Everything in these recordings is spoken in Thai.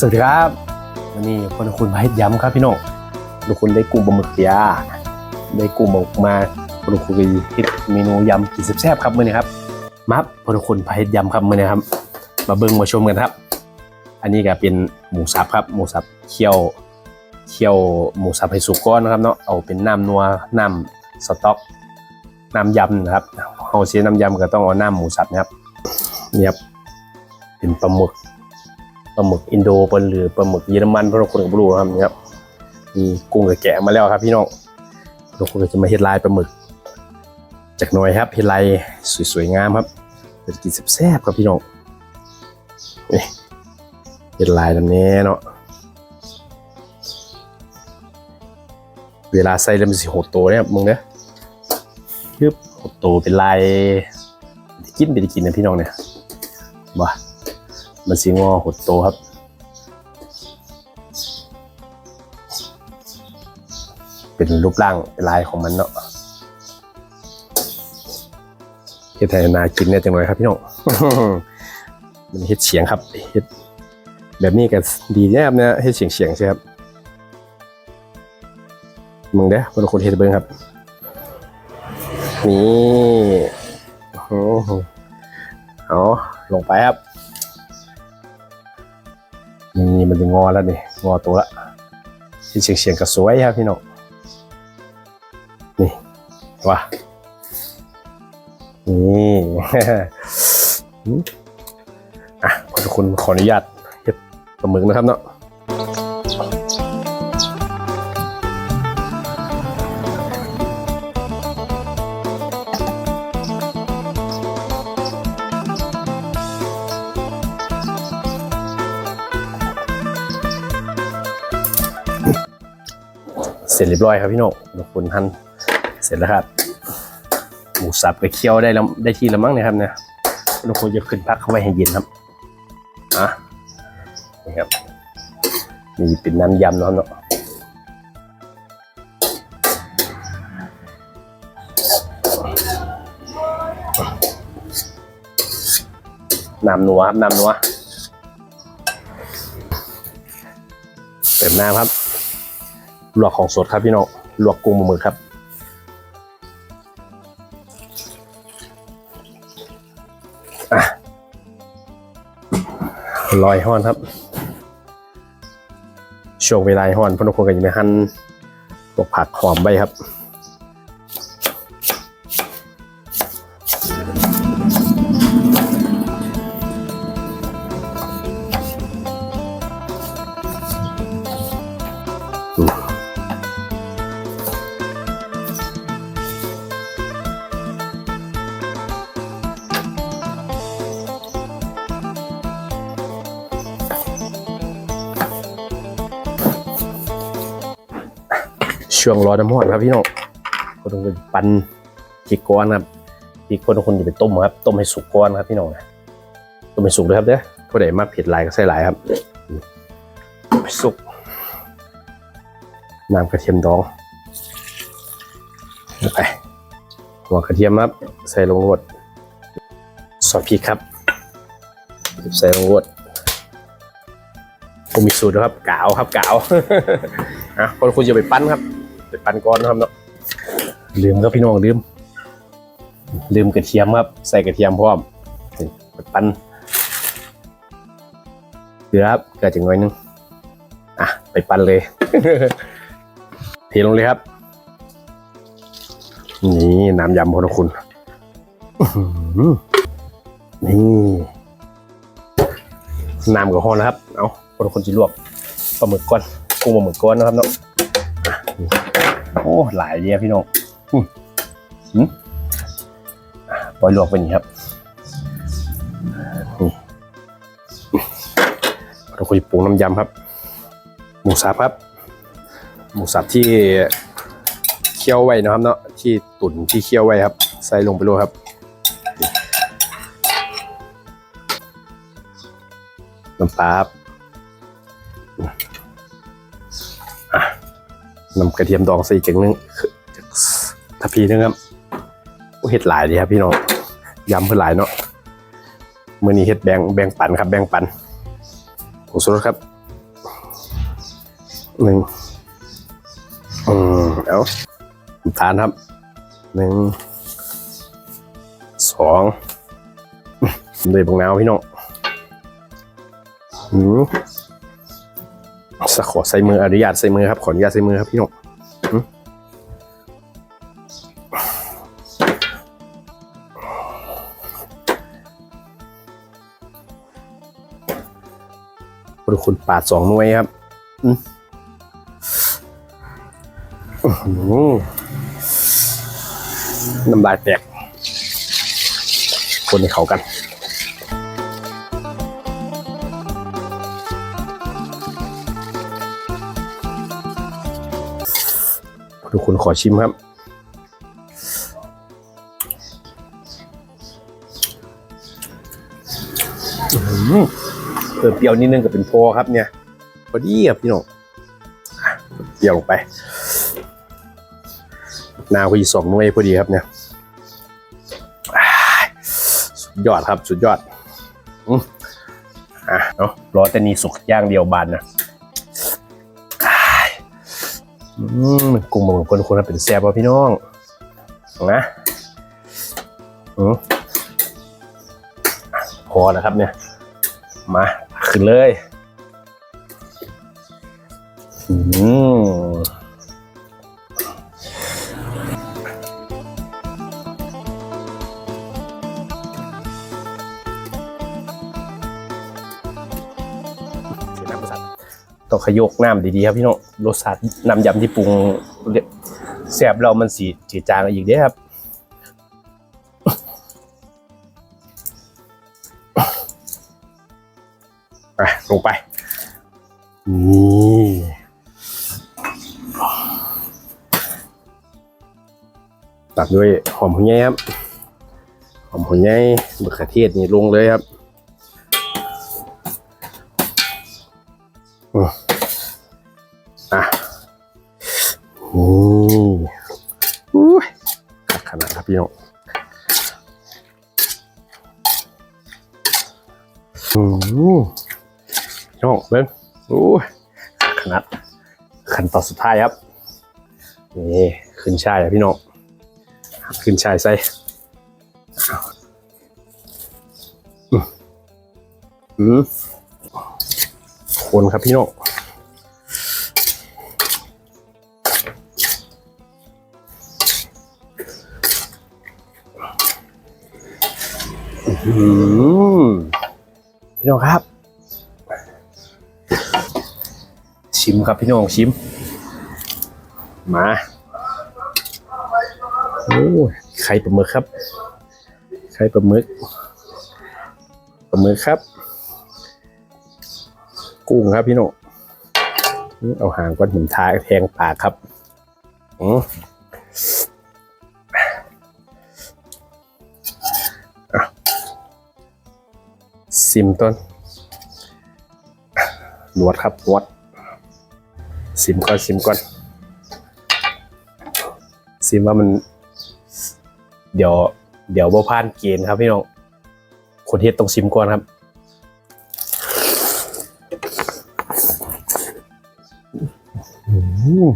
สวัสดีครับวันนี้คนคุณมาให้ย้ำครับพี่น้องทุกคนได้กุ้งปลาหมึกยาได้กุ้งปลาหมึกมาคนคุณไปคิดเมนูยำกินแซ่บๆครับมื้อนี้ครับมับคนคุณพาให้ยำครับมื้อนี้ครับ มาเบิ่งมาชมกันครับ อันนี้ก็เป็นหมูสับครับ หมูสับเคี่ยวเคี่ยวหมูสับให้สุกก้อนนะครับเนาะเอาเป็นน้ำนัวน้ำสต๊อกน้ำยำนะครับเอาเสียน้ำยำก็ต้องเอาน้ำหมูสับนะครับนี่ครับเป็นปลาหมึก ปลาหมึกอินโดปลาหรือปลาหมึกเยอรมันเพราะเราคนกับรู้ครับนี่ครับมีกุ้งกับแกะมาแล้วครับ พี่น้องเราคนจะมาเฮ็ดลายปลาหมึก จากหน่อยครับเฮ็ดลายสวยๆงามครับจะกินแซ่บๆครับพี่น้องนี่เฮ็ดลายแบบนี้เนาะเวลาใส่แล้วมันสิหดโตเนี่ยมึงเนี่ยยึบหดโตเป็นลายกินไปกินนะพี่น้องเนี่ยว้า มันสีงอหดโตครับ เป็นรูปร่างลายของมันเนาะเฮ็ดไทยนากินเนี่ยจังเลยครับพี่น้องมันเฮ็ดเฉียงครับเฮ็ดแบบนี้ก็ดีแนบเนี่ยเฮ็ดเฉียงเฉียงใช่ครับมึงเด้อคนคนเฮ็ดเบิ่งครับนี่โอ้โหเอาลงไปครับ มันจะงอแล้วนี่งอตัวละที่เฉียงเฉียงๆก็สวยครับพี่น้องนี่ว่านี่อะขอบคุณขออนุญาตเก็บปลาหมึกนะครับเนาะ เสร็จเรียบร้อยครับพี่น้องขอบคุณท่านเสร็จแล้วครับ หมูสับกับเคี่ยวได้แล้วได้ที่แล้วมั้งนะครับเนี่ยเราควรจะขึ้นพักเข้าไว้ให้เย็นครับอะนี่ครับนี่เป็นน้ำยำเนาะเนาะน้ำนัวครับน้ำนัวเติมน้ำครับ ลวกของสดครับพี่น้องลวกกุ้งหมึกครับลอยห้อนครับช่วงเวลาห้อนพวกนกคนก็จะไม่หันพวกผักหอมใบครับ ช่วงร้อนน้ำห้อนครับพี่น้องคนคนปั่นจีก้อนครับอีกคนทุกคนอย่าไปต้มครับต้มให้สุกก้อนครับพี่น้องนะต้มให้สุกเลยครับเด้อผู้ใดมาเผ็ดหลายก็ใส่หลายครับสุกน้ำกระเทียมดองไปหัวกระเทียมครับใส่ลงรวดซอสพริกครับใส่ลงรวดผมมีสูตรนะครับกาวครับกาวอะคนคุณจะไปปั้นครับ ไปปั้นก้อนนะครับเนาะลืมครับพี่น้องลืม ลืมกระเทียมครับใส่กระเทียมพร้อมไปปั้นเกลือครับเกลือจังหน่อยนึงอะไปปั้นเลยเทลงเลยครับนี่น้ำยำพอคุณนี่น้ำกับห้อนนะครับ เอาพอคุณจะลวกปลาหมึกก้อนกุ้งปลาหมึกก้อนนะครับเนาะ โอ้ หลายเดียพี่น้องปล่อยลวกไปนี่ครับเราคุยปรุงน้ำยำครับ หมูสับครับ หมูสับที่เคี่ยวไว้นะครับเนาะที่ตุ๋นที่เคี่ยวไว้ครับ ใส่ลงไปเลยครับน้ำปลาครับ นำกระเทียมดองใส่จังนึงทัพีนึงครับเห็ดหลายดีครับพี่น้องยำเพื่อหลายเนาะมื่อนี้เห็ดแบงแบงปันครับ แบงปันผงชูรครับหนึ่งอืมเอาน้ำตาลครับหนึ่งสองเลยบางนาวพี่น้องอืม ขอใส่มืออนุญาตใส่มือครับขออนุญาตใส่มือครับพี่หน้องอืมบริคุณปาดสองหน่วยครับอืมน้ำลายแตก คนให้เขากัน ทุกคนขอชิมครับ เพิ่มเปรี้ยวนิดนึงก็เป็นพอครับเนี่ยพอดีครับพี่น้องอะเปรี้ยวลงไปนาวพอดีสองหน่วยพอดีครับเนี่ยสุดยอดครับสุดยอดอะเนาะรอแต่นี่สุกย่างเดียวบานนะ มกุ้งบางคนคนเป็นแซ่บว่ะพี่น้องนะอืมพอแล้วครับเนี่ย มาขึ้นเลย อืม ต้องขยกน้ำดีๆครับพี่น้องรสชาติน้ำยำที่ปรุงแซ่บเรามันสีจีดจางอีกเด้ครับไปลงไปนี่ตัดด้วยหอมหัวใหญ่ครับ หอมหัวใหญ่มะเขือเทศนี่ลงเลยครับ พี่น้องอืมพี่น้องเบิ้งอุ้ยขัดขนาดขั้นตอนสุดท้ายครับนี่ขึ้นช่ายครับพี่น้องขึ้นช่ายใส่อืมอืมคนครับพี่น้อง พี่น้องครับ ชิมครับพี่น้องชิม มาโอ้ไข่ปลาหมึกครับไข่ปลาหมึกปลาหมึกครับ กุ้งครับพี่น้องเอาหางก้อนหินท้ายแทงปากครับอืม ซิมต้นนวดครับนวดซิมก่อนซิมก่อนซิมว่ามัน เดี๋ยว เดี๋ยวบ่ผ่านเกณฑ์ครับพี่น้องคนเฮ็ดต้องซิมก่อนครับอืม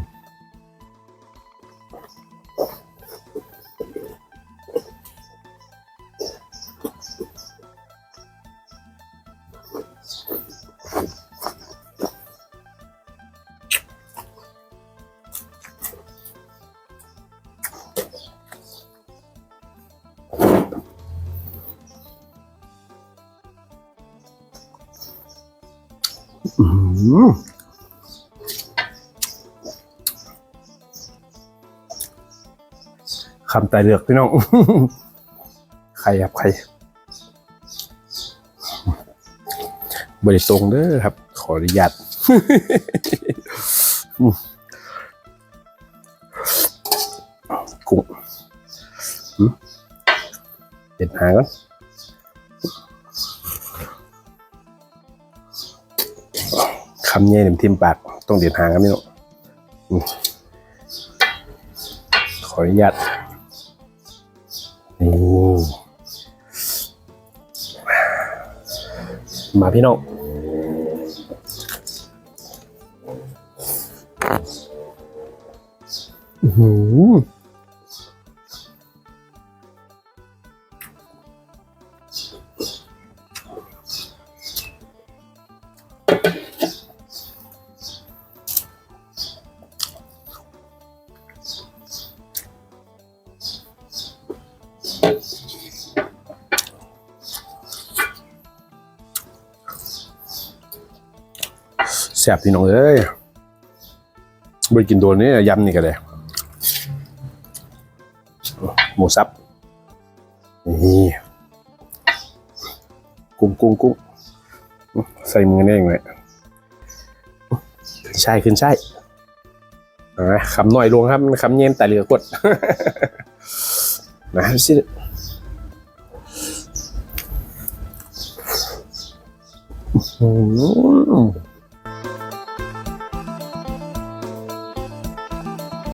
คำตายเลือกพี่น้อง ใครครับใคร บริตรงเด้อครับ ขออนุญาตกุ้งเด็ดหางก่อน คำเย่ยหนึ่งทิมปากต้องเด็ดหางครับพี่น้องขออนุญาตนี่มาพี่น้องอื แซ่บพี่น้องเอ้ยไปกินโดนนี่ยำนี่กันเลยหมูสับนี่กุ้งกุ้งกุ้งใส่มือแน่งเลยขึ้นใช่ขึ้นใช่คำหน่อยลงครับคำเย็นแต่เหลือกด นะสิอืม